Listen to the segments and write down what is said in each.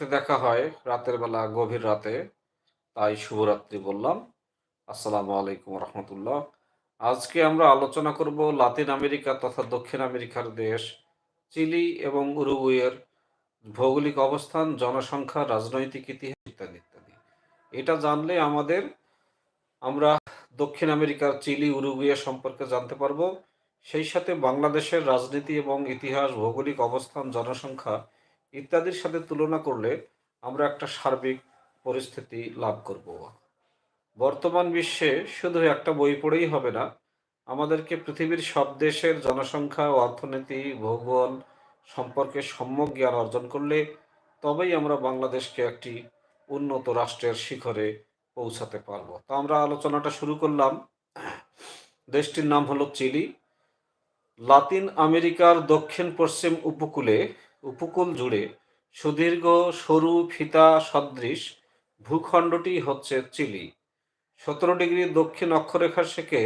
সাথে দেখা হয় রাতের বেলা, গভীর রাতে। তাই শুভরাত্রি বললাম। আসসালামু আলাইকুম রহমতুল্লাহ। আজকে আমরা আলোচনা করব লাতিন আমেরিকা তথা দক্ষিণ আমেরিকার দেশ, চিলি এবং উরুগুয়ের ভৌগোলিক অবস্থান, জনসংখ্যা, রাজনৈতিক ইতিহাস ইত্যাদি ইত্যাদি। এটা জানলে আমাদের, আমরা দক্ষিণ আমেরিকার চিলি, উরুগুয়ে সম্পর্কে জানতে পারব। সেই সাথে বাংলাদেশের রাজনীতি এবং ইতিহাস, ভৌগোলিক অবস্থান, জনসংখ্যা ইত্যাদির সাথে তুলনা করলে আমরা একটা সার্বিক পরিস্থিতি লাভ করব। বর্তমান বিশ্বে শুধু একটা বই পড়েই হবে না, আমাদেরকে পৃথিবীর সব দেশের জনসংখ্যা অর্থনীতি, ভূগোল সম্পর্কে সম্যক জ্ঞান অর্জন করলে তবেই আমরা বাংলাদেশকে একটি উন্নত রাষ্ট্রের শিখরে পৌঁছাতে পারব। তো আমরা আলোচনাটা শুরু করলাম। দেশটির নাম হলো চিলি। লাতিন আমেরিকার দক্ষিণ পশ্চিম উপকূলে উপকূল জুড়ে সুদীর্ঘ, সরু, ফিতা, সদৃশ ভূখণ্ডটি হচ্ছে চিলি। সতেরো ডিগ্রি দক্ষিণ অক্ষরেখা থেকে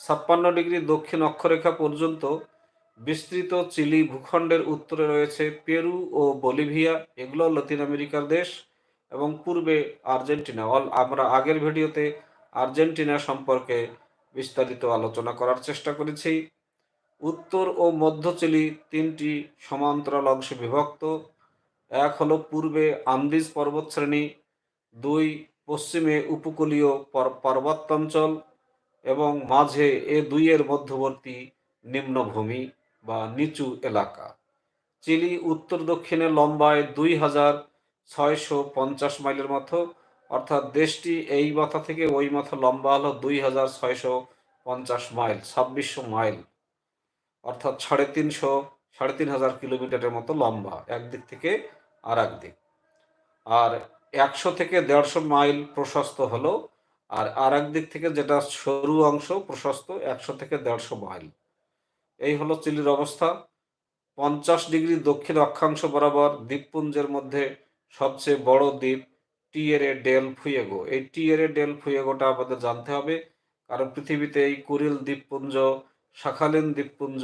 ছাপ্পান্ন ডিগ্রি দক্ষিণ অক্ষরেখা পর্যন্ত বিস্তৃত চিলি ভূখণ্ডের উত্তরে রয়েছে পেরু ও বলিভিয়া, এগুলো লাতিন আমেরিকার দেশ এবং পূর্বে আর্জেন্টিনা। অল আমরা আগের ভিডিওতে আর্জেন্টিনা সম্পর্কে বিস্তারিত আলোচনা করার চেষ্টা করেছি। উত্তর ও মধ্য চিলি তিনটি সমান্তরাল অংশে বিভক্ত। এক হলো পূর্বে আন্দিজ পর্বতশ্রেণী, দুই পশ্চিমে উপকূলীয় পর- পর্বতাঞ্চল এবং মাঝে এ দুইয়ের মধ্যবর্তী নিম্নভূমি বা নিচু এলাকা। চিলি উত্তর দক্ষিণে লম্বায় দুই হাজার ছয়শো পঞ্চাশ মাইলের মতো, অর্থাৎ দেশটি এই মাথা থেকে ওই মাথা লম্বা হলো দুই হাজার ছয়শো পঞ্চাশ মাইল, ছাব্বিশশো মাইল। অর্থাৎ সাড়ে তিনশো, সাড়ে তিন হাজার কিলোমিটারের মতো লম্বা, একদিক থেকে আর এক দিক আর একশো থেকে দেড়শো মাইল প্রশস্ত হলো, আর আর দিক থেকে যেটা সরু অংশ প্রশস্ত, একশো থেকে দেড়শো মাইল। এই হলো চিলির অবস্থা। পঞ্চাশ ডিগ্রি দক্ষিণ অক্ষাংশ বরাবর দ্বীপপুঞ্জের মধ্যে সবচেয়ে বড় দ্বীপ টিয়েরে ডেল ফুয়েগো। এই টিয়েরে ডেল ফুয়েগোটা আমাদের জানতে হবে, কারণ পৃথিবীতে এই কুরিল দ্বীপপুঞ্জ শাখালিন দ্বীপপুঞ্জ,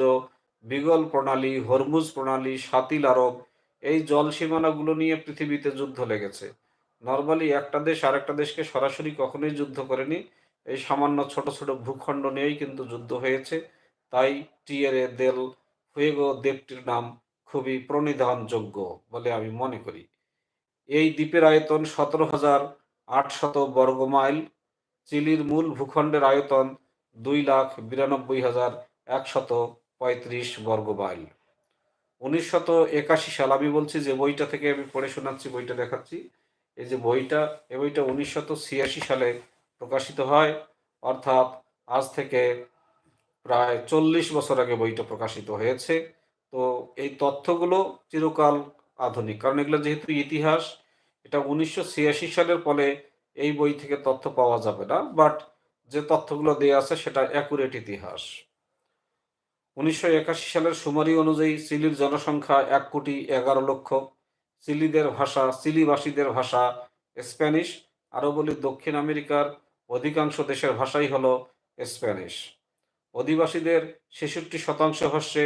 বিগল প্রণালী, হরমুজ প্রণালী সাতিল আরব, এই জল সীমানাগুলো নিয়ে পৃথিবীতে যুদ্ধ লেগেছে। নর্মালি একটা দেশ আরেকটা দেশকে সরাসরি কখনোই যুদ্ধ করেনি। এই সামান্য ছোট ছোট ভূখণ্ড নিয়েই কিন্তু যুদ্ধ হয়েছে। তাই টিয়ারে দেল ফুয়েগো দ্বীপটির নাম খুবই প্রণিধানযোগ্য বলে আমি মনে করি। এই দ্বীপের আয়তন সতেরো হাজার আটশত বর্গ মাইল। চিলির মূল ভূখণ্ডের আয়তন দুই লাখ বিরানব্বই হাজার একশত পঁয়ত্রিশ বর্গ মাইল। উনিশশত একাশি সাল আমি বলছি যে বইটা থেকে আমি পড়ে শোনাচ্ছি, বইটা দেখাচ্ছি। এই যে বইটা, এই বইটা উনিশশত ছিয়াশি সালে প্রকাশিত হয়। অর্থাৎ আজ থেকে প্রায় চল্লিশ বছর আগে বইটা প্রকাশিত হয়েছে। তো এই তথ্যগুলো চিরকাল আধুনিক, কারণ এগুলো যেহেতু ইতিহাস, এটা উনিশশো ছিয়াশি সালের ফলে এই বই থেকে তথ্য পাওয়া যাবে না। বাট যে তথ্যগুলো দেওয়া আছে সেটা অ্যাকুরেট ইতিহাস। উনিশশো একাশি সালের সুমারি অনুযায়ী চিলির জনসংখ্যা এক কোটি এগারো লক্ষ। চিলিদের ভাষা, চিলিবাসীদের ভাষা, স্প্যানিশ। আরও বলি দক্ষিণ আমেরিকার অধিকাংশ দেশের ভাষাই হলো স্প্যানিশ। অধিবাসীদের ছেষট্টি শতাংশ হচ্ছে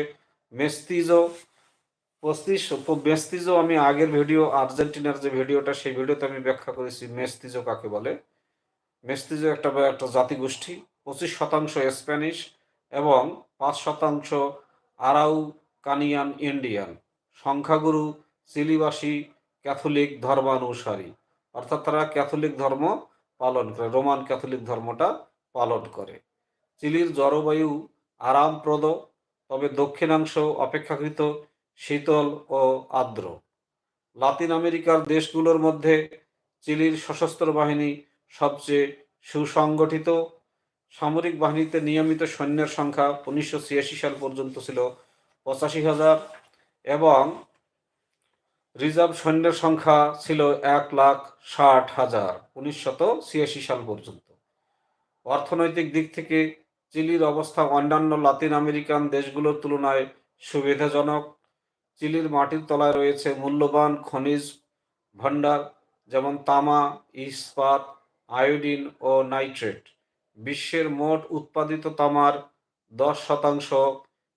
মেস্তিজো। পঁচিশ, মেস্তিজো আমি আগের ভিডিও, আর্জেন্টিনার যে ভিডিওটা, সেই ভিডিওতে আমি ব্যাখ্যা করেছি, মেস্তিজো কাকে বলে। মেস্তিজো একটা একটা জাতিগোষ্ঠী, পঁচিশ শতাংশ স্প্যানিশ এবং পাঁচ শতাংশ আরাউ কানিয়ান ইন্ডিয়ান। সংখ্যাগুরু চিলিবাসী ক্যাথলিক ধর্মানুসারী, অর্থাৎ তারা ক্যাথলিক ধর্ম পালন করে, রোমান ক্যাথলিক ধর্মটা পালন করে। চিলির জলবায়ু আরামপ্রদ, তবে দক্ষিণাংশ অপেক্ষাকৃত শীতল ও আর্দ্র। লাতিন আমেরিকার দেশগুলোর মধ্যে চিলির সশস্ত্র বাহিনী সবচেয়ে সুসংগঠিত সামরিক বাহিনীতে নিয়মিত সৈন্যের সংখ্যা উনিশশো ছিয়াশি সাল পর্যন্ত ছিল পঁচাশি হাজার এবং রিজার্ভ সৈন্যের সংখ্যা ছিল এক লাখ ষাট হাজার উনিশশত ছিয়াশি সাল পর্যন্ত। অর্থনৈতিক দিক থেকে চিলির অবস্থা অন্যান্য লাতিন আমেরিকান দেশগুলোর তুলনায় সুবিধাজনক। চিলির মাটির তলায় রয়েছে মূল্যবান খনিজ ভাণ্ডার যেমন তামা, ইস্পাত আয়োডিন ও নাইট্রেট, বিশ্বের মোট উৎপাদিত তামার দশ শতাংশ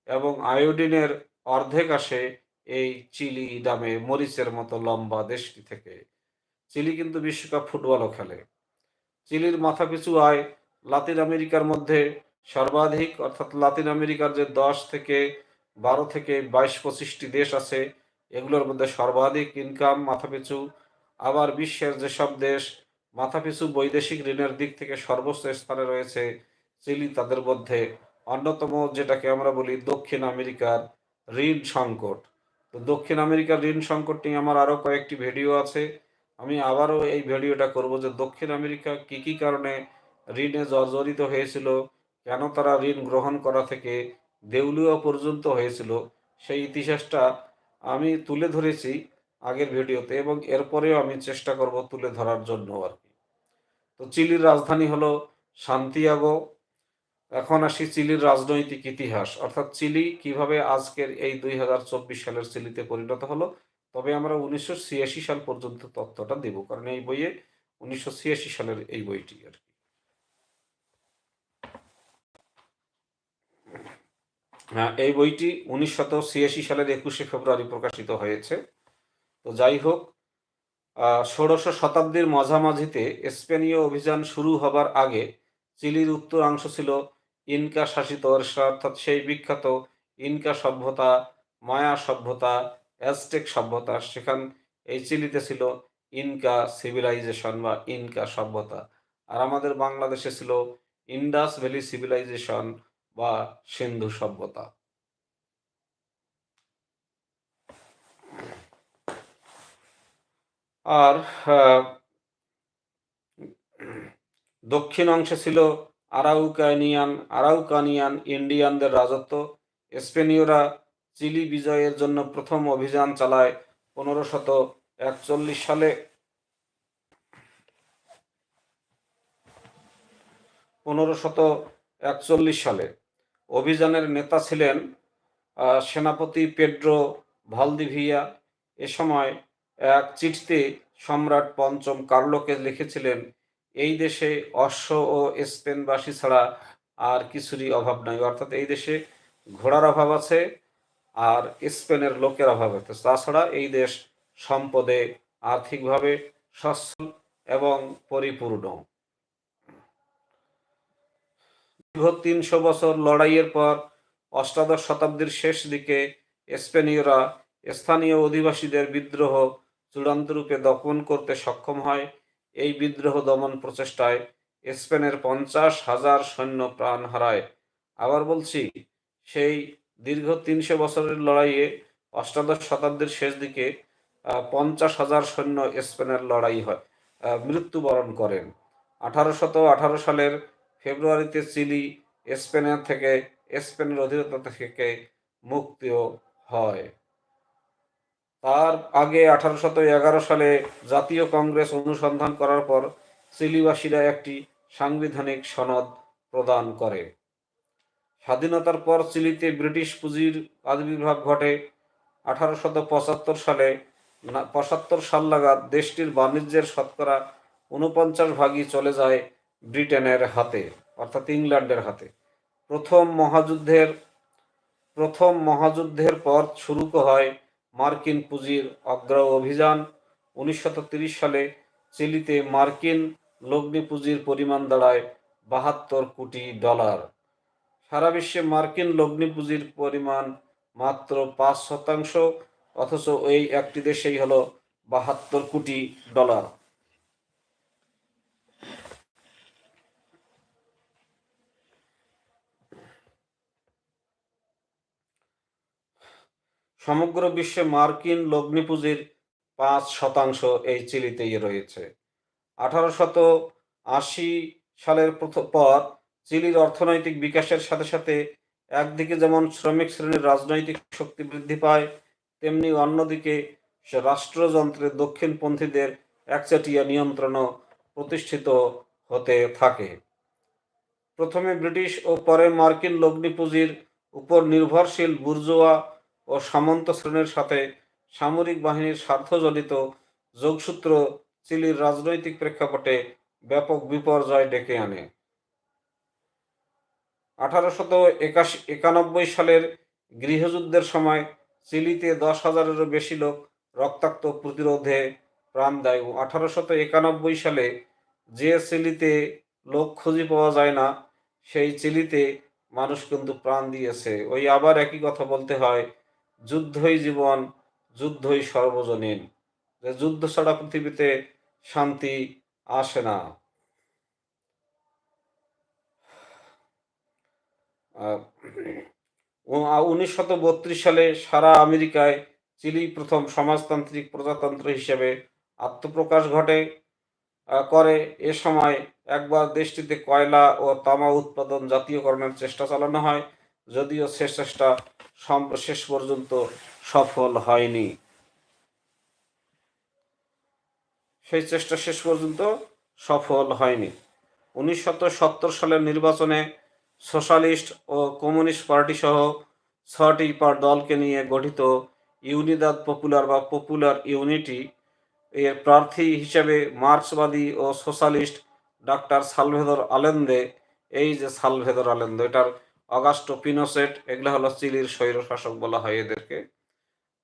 এবং আয়োডিনের অর্ধেক আসে এই চিলি নামে মরিচের মতো লম্বা দেশটি থেকে। চিলি কিন্তু বিশ্বকাপ ফুটবলও খেলে। চিলির মাথাপিছু আয় লাতিন আমেরিকার মধ্যে সর্বাধিক, অর্থাৎ লাতিন আমেরিকার যে দশ থেকে বারো থেকে বাইশ পঁচিশটি দেশ আছে, এগুলোর মধ্যে সর্বাধিক ইনকাম মাথাপিছু। আবার বিশ্বের যেসব দেশ মাথাপিছু বৈদেশিক ঋণের দিক থেকে সর্বোচ্চ স্থানে রয়েছে চিলি। তাদের মধ্যে অন্যতম, যেটাকে আমরা বলি দক্ষিণ আমেরিকার ঋণ সংকট। তো দক্ষিণ আমেরিকার ঋণ সংকট নিয়ে আমার আরও কয়েকটি ভিডিও আছে। আমি আবারও এই ভিডিওটা করব যে দক্ষিণ আমেরিকা কি কি কারণে ঋণে জর্জরিত হয়েছিল, কেন তারা ঋণ গ্রহণ করা থেকে দেউলিয়া পর্যন্ত হয়েছিল, সেই ইতিহাসটা আমি তুলে ধরেছি। আগের ভিডিওতে এবং এরপরেও আমি চেষ্টা করব তুলে ধরার জন্য আর কি। তো চিলির রাজধানী হলো শান্তিয়াগো এখন আসি চিলির রাজনৈতিক ইতিহাস। অর্থাৎ চিলি কীভাবে আজকের এই দুই হাজার চব্বিশ সালের চিলিতে পরিণত হলো, তবে আমরা উনিশশো ছিয়াশি সাল পর্যন্ত তথ্যটা দেব, কারণ এই বইয়ে উনিশশো ছিয়াশি সালের এই বইটি আর কি। হ্যাঁ এই বইটি উনিশশত ছিয়াশি সালের একুশে ফেব্রুয়ারি প্রকাশিত হয়েছে। তো যাই হোক ষোড়শ শতাব্দীর মাঝামাঝিতে স্পেনীয় অভিযান শুরু হবার আগে চিলির উত্তরাংশ ছিল ইনকা শাসিত অর্থাৎ সেই বিখ্যাত ইনকা সভ্যতা, মায়া সভ্যতা, অ্যাজটেক সভ্যতা। সেখান, এই চিলিতে ছিল ইনকা সিভিলাইজেশন বা ইনকা সভ্যতা। আর আমাদের বাংলাদেশে ছিল ইন্ডাস ভ্যালি সিভিলাইজেশন বা সিন্ধু সভ্যতা। আর দক্ষিণ অংশে ছিল আরাউকানিয়ান আরাউকানিয়ান ইন্ডিয়ানদের রাজত্ব। স্পেনীয়রা চিলি বিজয়ের জন্য প্রথম অভিযান চালায় পনেরো শত একচল্লিশ সালে। পনেরো শত একচল্লিশ সালে। অভিযানের নেতা ছিলেন সেনাপতি পেড্রো ভালদিভিয়া। এ সময় এক চিঠিতে সম্রাট পঞ্চম কার্লোকে লিখেছিলেন, এই দেশে অশ্ব ও স্পেনবাসী ছাড়া আর কিছুরই অভাব নাই। অর্থাৎ এই দেশে ঘোড়ার অভাব আছে আর স্পেনের লোকের অভাব আছে। তাছাড়া এই দেশ সম্পদে আর্থিকভাবে সচ্ছল এবং পরিপূর্ণ। দীর্ঘ তিনশো বছর লড়াইয়ের পর অষ্টাদশ শতাব্দীর শেষ দিকে স্পেনীয়রা স্থানীয় অধিবাসীদের বিদ্রোহ চূড়ান্ত রূপে দমন করতে সক্ষম হয়। এই বিদ্রোহ দমন প্রচেষ্টায় স্পেনের পঞ্চাশ হাজার সৈন্য প্রাণ হারায়। আবার বলছি, সেই দীর্ঘ তিনশো বছরের লড়াইয়ে অষ্টাদশ শতাব্দীর শেষ দিকে পঞ্চাশ হাজার সৈন্য স্পেনের লড়াই হয় মৃত্যুবরণ করেন। আঠারোশত আঠারো সালের ফেব্রুয়ারিতে চিলি স্পেনের থেকে, স্পেনের অধীনতা থেকে মুক্তিও হয়। তার আগে আঠারোশত এগারো সালে জাতীয় কংগ্রেস অনুসন্ধান করার পর চিলিবাসীরা একটি সাংবিধানিক সনদ প্রদান করে। স্বাধীনতার পর চিলিতে ব্রিটিশ পুঁজির আবির্ভাব ঘটে। আঠারোশত পঁচাত্তর সালে পঁচাত্তর সাল নাগাদ দেশটির বাণিজ্যের শতকরা উনপঞ্চাশ ভাগই চলে যায় ব্রিটেনের হাতে, অর্থাৎ ইংল্যান্ডের হাতে। প্রথম মহাযুদ্ধের প্রথম মহাযুদ্ধের পর শুরু হয় মার্কিন পুঁজির অগ্র অভিযান। উনিশশো সালে চিলিতে মার্কিন লগ্নি পুঁজির পরিমাণ দাঁড়ায় বাহাত্তর কোটি ডলার। সারা বিশ্বে মার্কিন লগ্নি পুঁজির পরিমাণ মাত্র পাঁচ শতাংশ, অথচ এই একটি দেশেই হলো বাহাত্তর কোটি ডলার। সমগ্র বিশ্বে মার্কিন লগ্নি পুঁজির পাঁচ শতাংশ এই চিলিতেই রয়েছে। আঠারোশত আশি সালের পর চিলির অর্থনৈতিক বিকাশের সাথে সাথে একদিকে যেমন শ্রমিক শ্রেণির রাজনৈতিক শক্তি বৃদ্ধি পায়, তেমনি অন্যদিকে রাষ্ট্রযন্ত্রের দক্ষিণপন্থীদের একচাটিয়া নিয়ন্ত্রণও প্রতিষ্ঠিত হতে থাকে। প্রথমে ব্রিটিশ ও পরে মার্কিন লগ্নি পুঁজির উপর নির্ভরশীল বুর্জোয়া ও সামন্ত শ্রেণির সাথে সামরিক বাহিনীর স্বার্থজনিত যোগসূত্র চিলির রাজনৈতিক প্রেক্ষাপটে ব্যাপক বিপর্যয় ডেকে আনে। আঠারোশত একাশি একানব্বই সালের গৃহযুদ্ধের সময় চিলিতে দশ হাজারেরও বেশি লোক রক্তাক্ত প্রতিরোধে প্রাণ দেয় আঠারোশত একানব্বই সালে যে চিলিতে লোক খুঁজে পাওয়া যায় না, সেই চিলিতে মানুষ কিন্তু প্রাণ দিয়েছে। ওই আবার একই কথা বলতে হয় যুদ্ধই জীবন, যুদ্ধই সর্বজনীন। যে যুদ্ধ ছাড়া পৃথিবীতে শান্তি আসে না। উনিশশত বত্রিশ সালে সারা আমেরিকায় চিলি প্রথম সমাজতান্ত্রিক প্রজাতন্ত্র হিসেবে আত্মপ্রকাশ ঘটে। করে এ সময় একবার দেশটিতে কয়লা ও তামা উৎপাদন জাতীয়করণের চেষ্টা চালানো হয়। যদিও সে চেষ্টা শেষ পর্যন্ত সফল হয়নি। সেই চেষ্টা শেষ পর্যন্ত সফল হয়নি। সত্তর সালের নির্বাচনে সোশ্যালিস্ট ও কমিউনিস্ট পার্টি সহ ছটি পার দলকে নিয়ে গঠিত ইউনিদাদ পপুলার বা পপুলার ইউনিটি এর প্রার্থী হিসেবে মার্ক্সবাদী ও সোশ্যালিস্ট ডাক্তার সালভেদর আলেন্দে, এই যে সালভেদর আলেন্দে, এটার অগাস্টো পিনোসেট, এগুলো হলো চিলির স্বৈর শাসক বলা হয় এদেরকে।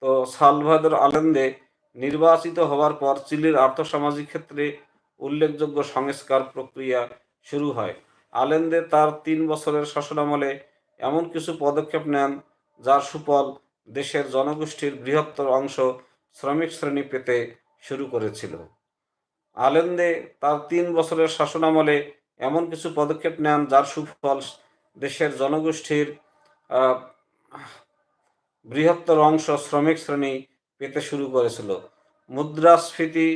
তো সালভাদর আলেন্দে নির্বাচিত হওয়ার পর চিলির আর্থসামাজিক ক্ষেত্রে উল্লেখযোগ্য সংস্কার প্রক্রিয়া শুরু হয়। আলেন্দে তার তিন বছরের শাসনামলে এমন কিছু পদক্ষেপ নেন যার সুফল দেশের জনগোষ্ঠীর বৃহত্তর অংশ শ্রমিক শ্রেণি পেতে শুরু করেছিল। আলেন্দে তার তিন বছরের শাসনামলে এমন কিছু পদক্ষেপ নেন যার সুফল দেশের জনগোষ্ঠীর বৃহত্তর অংশ শ্রমিক শ্রেণি পেতে শুরু করেছিল। মুদ্রাস্ফীতি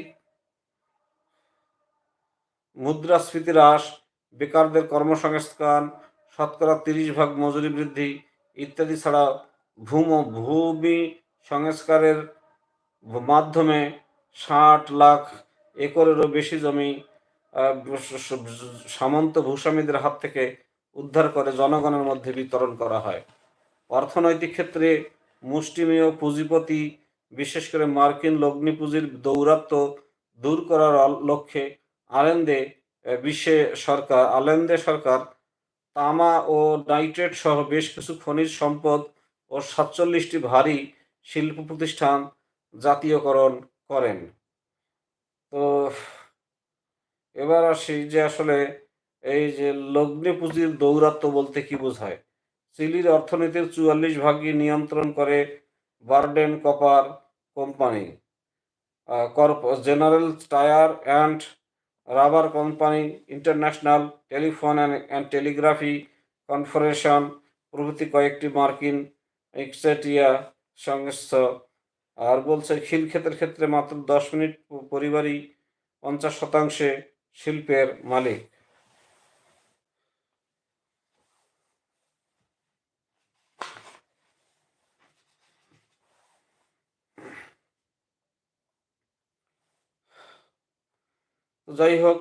মুদ্রাস্ফীতি হ্রাস, বেকারদের কর্মসংস্থান, শতকরা তিরিশ ভাগ মজুরি বৃদ্ধি ইত্যাদি ছাড়া ভূম ভূমি সংস্কারের মাধ্যমে ষাট লাখ একরেরও বেশি জমি সামন্ত ভূস্বামীদের হাত থেকে উদ্ধার করে জনগণের মধ্যে বিতরণ করা হয়। অর্থনৈতিক ক্ষেত্রে মুষ্টিমেয় পুঁজিপতি, বিশেষ করে মার্কিন লগ্নি পুঁজির দৌরাত্ম দূর করার লক্ষ্যে আলেন্দে বিশ্বে সরকার, আলেন্দে সরকার তামা ও নাইট্রেট সহ বেশ কিছু খনিজ সম্পদ ও সাতচল্লিশটি ভারী শিল্প প্রতিষ্ঠান জাতীয়করণ করেন। তো এবার আসি যে আসলে এই যে লগ্নি পুঁজির দৌরাত্ম বলতে কি বোঝায়? চিলির অর্থনীতির চুয়াল্লিশ ভাগই নিয়ন্ত্রণ করে Braden Copper Company Corp, General Tire and Rubber Company, International Telephone and Telegraphy Corporation প্রভৃতি কয়েকটি মার্কিন এক্সেটিয়া সংস্থা। আর বলছে, খিল ক্ষেতের ক্ষেত্রে মাত্র দশ মিনিট পরিবারই পঞ্চাশ শতাংশে শিল্পের মালিক। যাই হোক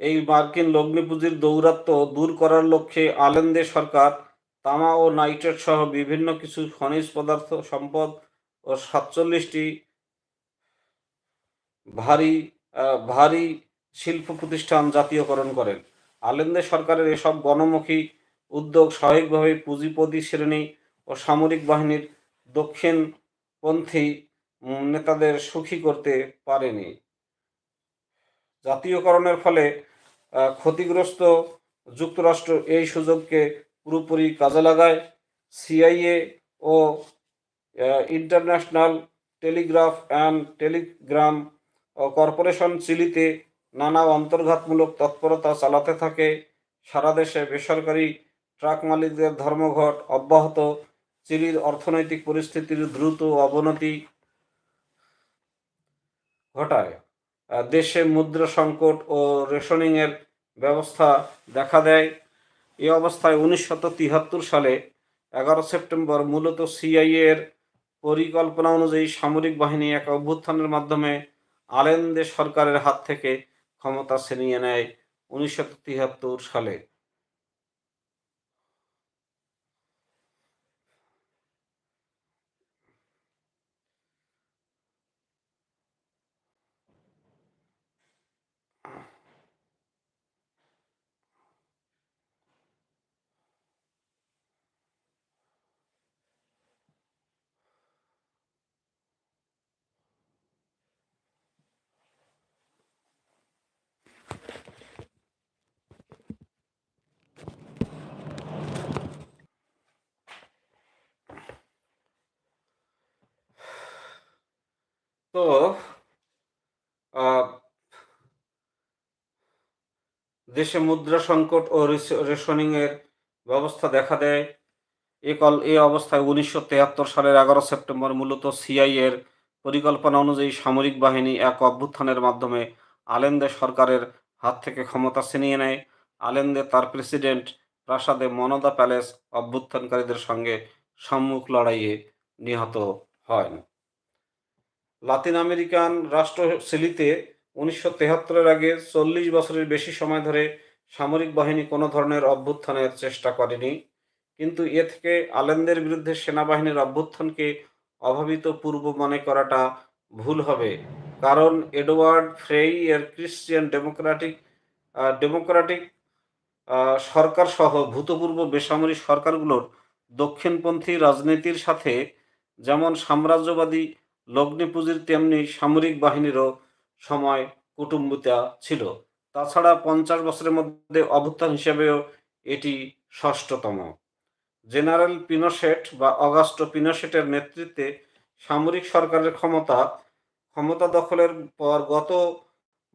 এই মার্কিন লগ্নি পুঁজির দৌরাত্ম দূর করার লক্ষ্যে আলেন্দে সরকার তামা ও নাইট্রেট সহ বিভিন্ন কিছু খনিজ পদার্থ, সম্পদ ও সাতচল্লিশটি ভারী ভারী শিল্প প্রতিষ্ঠান জাতীয়করণ করেন। আলেন্দে সরকারের এসব গণমুখী উদ্যোগ স্বাভাবিকভাবে পুঁজিপতি শ্রেণি ও সামরিক বাহিনীর দক্ষিণপন্থী নেতাদের সুখী করতে পারেনি। জাতীয়করণের ফলে ক্ষতিগ্রস্ত যুক্তরাষ্ট্র এই সুযোগকে পুরোপুরি কাজে লাগায়। CIA O International Telegraph and Telegram Corporation চিলিতে নানা অন্তর্ঘাতমূলক তৎপরতা চালাতে থাকে। সারা দেশে বেসরকারি ট্রাক মালিকদের ধর্মঘট অব্যাহত। চিলির অর্থনৈতিক পরিস্থিতির দ্রুত অবনতি ঘটায়। দেশে মুদ্রা সংকট ও রেশনিংয়ের ব্যবস্থা দেখা দেয়। এ অবস্থায় উনিশশো তিহাত্তর সালে এগারো সেপ্টেম্বর মূলত সিআইএর এর পরিকল্পনা অনুযায়ী সামরিক বাহিনী এক অভ্যুত্থানের মাধ্যমে আলেন্দে সরকারের হাত থেকে ক্ষমতা ছিনিয়ে নেয় উনিশশো তিয়াত্তর সালে। তো আহ, দেশে মুদ্রা সংকট ও রেশনিং এর ব্যবস্থা দেখা দেয়। এ কল এই অবস্থায় উনিশশো তেহাত্তর সালের এগারো সেপ্টেম্বর মূলত সিআই এর পরিকল্পনা অনুযায়ী সামরিক বাহিনী এক অভ্যুত্থানের মাধ্যমে আলেন্দে সরকারের হাত থেকে ক্ষমতা ছিনিয়ে নেয়। আলেন্দে তার প্রেসিডেন্ট প্রাসাদে মনদা প্যালেস অভ্যুত্থানকারীদের সঙ্গে সম্মুখ লড়াইয়ে নিহত হন। লাতিন আমেরিকান রাষ্ট্র চিলিতে উনিশশো তেহাত্তরের আগে চল্লিশ বছরের বেশি সময় ধরে সামরিক বাহিনী কোনো ধরনের অভ্যুত্থানের চেষ্টা করেনি। কিন্তু এ থেকে আলেনদের বিরুদ্ধে সেনাবাহিনীর অভ্যুত্থানকে অভাবিত পূর্ব মনে করাটা ভুল হবে। কারণ এডওয়ার্ড ফ্রেই এর ক্রিশ্চিয়ান ডেমোক্রেটিক ডেমোক্রেটিক সরকার সহ ভূতপূর্ব বেসামরিক সরকারগুলোর দক্ষিণপন্থী রাজনীতির সাথে যেমন সাম্রাজ্যবাদী লগ্নি পুঁজির তেমনি সামরিক বাহিনীরও সময় কুটুম্বিতা ছিল। তাছাড়া পঞ্চাশ বছরের মধ্যে অভ্যুত্থান হিসেবেও এটি ষষ্ঠতম। জেনারেল পিনোশেট বা অগাস্ট পিনোশেটের নেতৃত্বে সামরিক সরকারের ক্ষমতা ক্ষমতা দখলের পর গত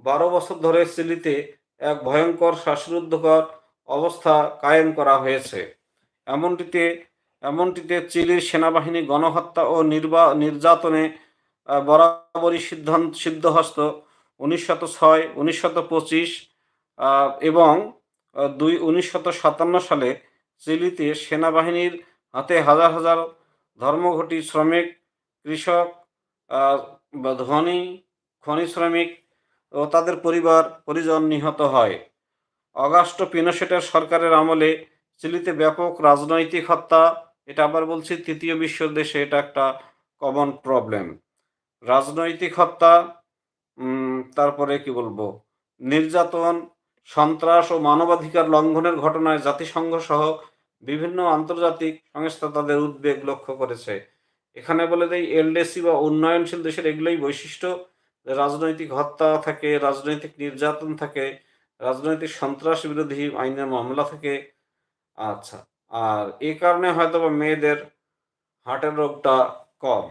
বারো বছর ধরে চিলিতে এক ভয়ঙ্কর শ্বাসরুদ্ধকর অবস্থা কায়েম করা হয়েছে। এমনটিতে এমনটিতে চিলির সেনাবাহিনী গণহত্যা ও নির্বা, নির্যাতনে বরাবরই সিদ্ধান্ত, সিদ্ধহস্ত। উনিশশত ছয়, উনিশশত পঁচিশ এবং দুই উনিশশত সাতান্ন সালে চিলিতে সেনাবাহিনীর হাতে হাজার হাজার ধর্মঘটি শ্রমিক, কৃষক ধনী, খনি শ্রমিক ও তাদের পরিবার, পরিজন নিহত হয়। অগাস্ট পিনোশেটের সরকারের আমলে চিলিতে ব্যাপক রাজনৈতিক হত্যা এটা আবার বলছি, তৃতীয় বিশ্ব দেশে এটা একটা কমন প্রবলেম রাজনৈতিক হত্যা তারপরে কি বলব? নির্যাতন, সন্ত্রাস ও মানবাধিকার লঙ্ঘনের ঘটনায় জাতিসংঘ সহ বিভিন্ন আন্তর্জাতিক সংস্থা তাদের উদ্বেগ লক্ষ্য করেছে। এখানে বলে দেয় এলডেসি বা উন্নয়নশীল দেশের এগুলোই বৈশিষ্ট্য। রাজনৈতিক হত্যা থাকে, রাজনৈতিক নির্যাতন থাকে, রাজনৈতিক সন্ত্রাস বিরোধী আইনের মামলা থাকে। আচ্ছা আর এই কারণে হয়তো বা মেয়েদের হার্টের রোগটা কম।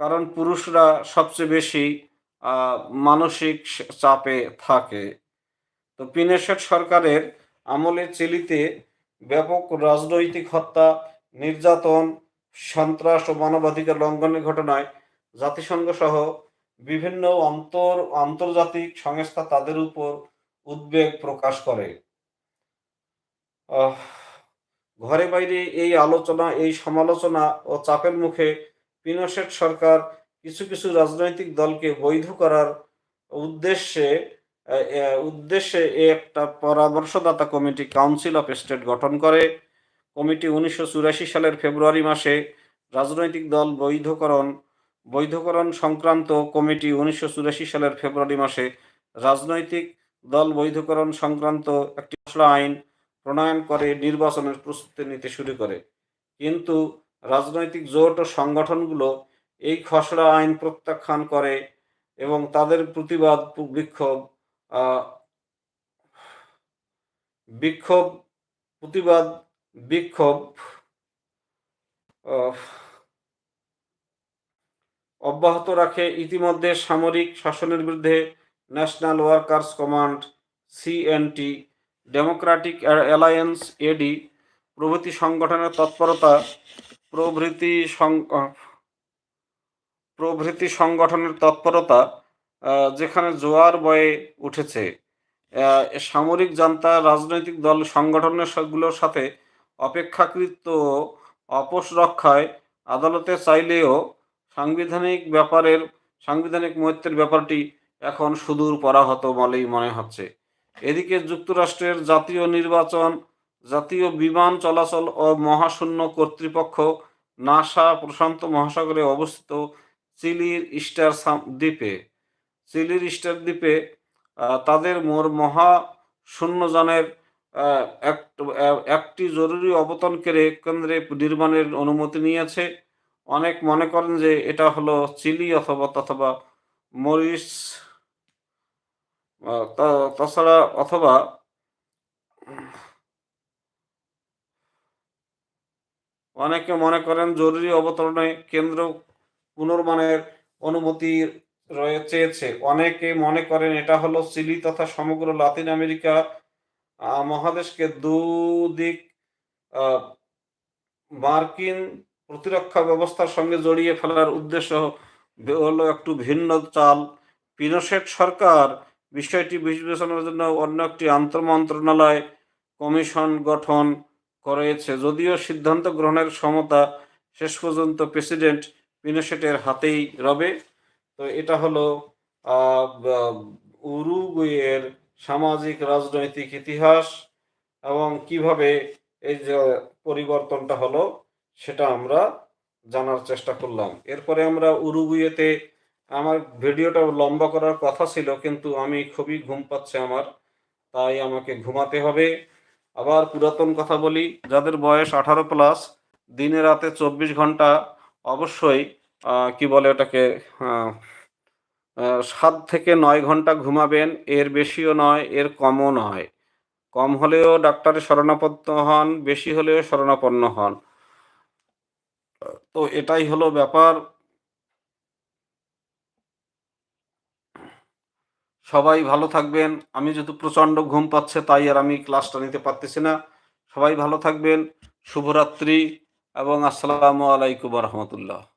কারণ পুরুষরা সবচেয়ে বেশি মানসিক চাপে থাকে। তো পিনেশেট সরকারের আমলে চিলিতে ব্যাপক রাজনৈতিক হত্যা, নির্যাতন, সন্ত্রাস ও মানবাধিকার লঙ্ঘনের ঘটনায় জাতিসংঘ সহ বিভিন্ন অন্তর, আন্তর্জাতিক সংস্থা তাদের উপর উদ্বেগ প্রকাশ করে। ঘরে বাইরে এই আলোচনা, এই সমালোচনা ও চাপের মুখে পিনোশেট সরকার কিছু কিছু রাজনৈতিক দলকে বৈধ করার উদ্দেশ্যে উদ্দেশ্যে একটা পরামর্শদাতা কমিটি কাউন্সিল অফ স্টেট গঠন করে। কমিটি উনিশশো চুরাশি সালের ফেব্রুয়ারি মাসে রাজনৈতিক দল বৈধকরণ বৈধকরণ সংক্রান্ত কমিটি উনিশশো চুরাশি সালের ফেব্রুয়ারি মাসে রাজনৈতিক দল বৈধকরণ সংক্রান্ত একটি মশলা আইন প্রণয়ন করে, নির্বাচনের প্রস্তুতি নিতে শুরু করে। কিন্তু রাজনৈতিক জোট ও সংগঠনগুলো এই খসড়া আইন প্রত্যাখ্যান করে এবং তাদের প্রতিবাদ বিক্ষোভ বিক্ষোভ, প্রতিবাদ বিক্ষোভ অব্যাহত রাখে ইতিমধ্যে সামরিক শাসনের বিরুদ্ধে National Workers Command CNT Democratic Alliance AD প্রভৃতি সংগঠনের তৎপরতা, প্রভৃতি প্রভৃতি সংগঠনের তৎপরতা যেখানে জোয়ার বয়ে উঠেছে। সামরিক জান্তা, রাজনৈতিক দল সংগঠনের সবগুলোর সাথে অপেক্ষাকৃত অপোষ রক্ষায় আদালতে চাইলেও সাংবিধানিক ব্যাপারের সাংবিধানিক মহত্বের ব্যাপারটি এখন সুদূর পরাহত বলেই মনে হচ্ছে। এদিকে যুক্তরাষ্ট্রের জাতীয় নির্বাচন, জাতীয় বিমান চলাচল ও মহাশূন্য কর্তৃপক্ষ নাসা প্রশান্ত মহাসাগরে অবস্থিত চিলির ইস্টার সাম- দ্বীপে। চিলির ইস্টার দ্বীপে তাদের মোর মহা শূন্যযানের এক- একটি জরুরি অবতরণ কেন্দ্রে কেন্দ্রে নির্মাণের অনুমতি নিয়েছে। অনেক মনে করেন যে এটা হলো চিলি অথবা অথবা মরিস তাছাড়া অথবা অনেকে মনে করেন জরুরি অবতরণে কেন্দ্র পুনর্মানের অনুমতি চেয়েছে। অনেকে মনে করেন এটা হলো চিলি তথা সমগ্র লাতিন আমেরিকা মহাদেশকে দুদিক মার্কিন প্রতিরক্ষা ব্যবস্থার সঙ্গে জড়িয়ে ফেলার উদ্দেশ্য হলো একটু ভিন্ন চাল। পিনোশেট সরকার বিষয়টি বিবেচনার জন্য অন্য একটি আন্তঃমন্ত্রণালয় কমিশন গঠন করেছে। যদিও সিদ্ধান্ত গ্রহণের ক্ষমতা শেষ পর্যন্ত প্রেসিডেন্ট পিনোশেটের হাতেই রবে। তো এটা হলো উরুগুয়ের সামাজিক রাজনৈতিক ইতিহাস এবং কীভাবে এই যে পরিবর্তনটা হলো সেটা আমরা জানার চেষ্টা করলাম। এরপরে আমরা উরুগুয়েতে আমার ভিডিওটা লম্বা করার কথা ছিল, কিন্তু আমি খুবই ঘুম পাচ্ছে আমার, তাই আমাকে ঘুমাতে হবে। আবার পুরাতন কথা বলি, যাদের বয়স আঠারো প্লাস দিনে রাতে চব্বিশ ঘণ্টা অবশ্যই কি বলে ওটাকে সাত থেকে নয় ঘণ্টা ঘুমাবেন, এর বেশিও নয়, এর কমও নয়। কম হলেও ডাক্তারের শরণাপন্ন হন, বেশি হলেও শরণাপন্ন হন। তো এটাই হলো ব্যাপার। সবাই ভালো থাকবেন। আমি যেহেতু প্রচণ্ড ঘুম পাচ্ছে, তাই আর আমি ক্লাসটা নিতে পারতেছি না। সবাই ভালো থাকবেন। শুভরাত্রি এবং আসসালামু আলাইকুম রহমতুল্লাহ।